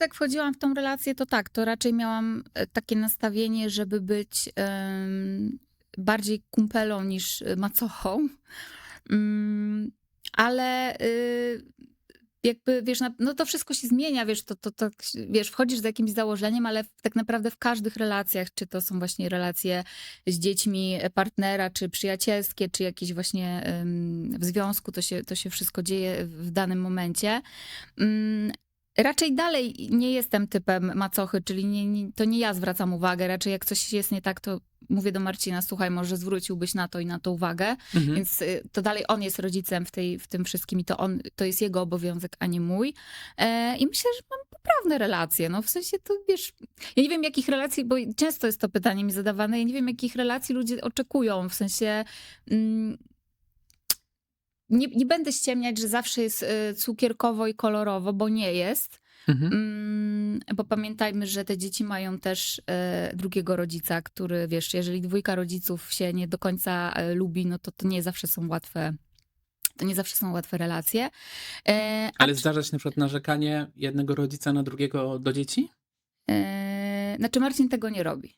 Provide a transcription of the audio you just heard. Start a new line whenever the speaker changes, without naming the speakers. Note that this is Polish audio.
jak wchodziłam w tą relację, to tak, to raczej miałam e, takie nastawienie, żeby być em, bardziej kumpelą niż e, macochą. Mm, ale y, jakby, wiesz, no to wszystko się zmienia, wiesz, to, to, to, wiesz, wchodzisz z jakimś założeniem, ale tak naprawdę w każdych relacjach, czy to są właśnie relacje z dziećmi e, partnera, czy przyjacielskie, czy jakieś właśnie w związku, to się, to się wszystko dzieje w danym momencie. Raczej dalej nie jestem typem macochy, czyli nie, nie, to nie ja zwracam uwagę. Raczej jak coś jest nie tak, to mówię do Marcina, słuchaj, może zwróciłbyś na to i na to uwagę.
Mhm.
Więc y, to dalej on jest rodzicem w, tej, w tym wszystkim i to, on, to jest jego obowiązek, a nie mój. E, I myślę, że mam poprawne relacje. No w sensie to wiesz, ja nie wiem jakich relacji, bo często jest to pytanie mi zadawane, ja nie wiem jakich relacji ludzie oczekują. W sensie mm, nie, nie będę ściemniać, że zawsze jest y, cukierkowo i kolorowo, bo nie jest.
Mhm.
Mm, bo pamiętajmy, że te dzieci mają też e, drugiego rodzica, który, wiesz, jeżeli dwójka rodziców się nie do końca e, lubi, no to to nie zawsze są łatwe. To nie zawsze są łatwe relacje. E, a
Ale zdarza się na przykład narzekanie jednego rodzica na drugiego do dzieci?
E, znaczy Marcin tego nie robi.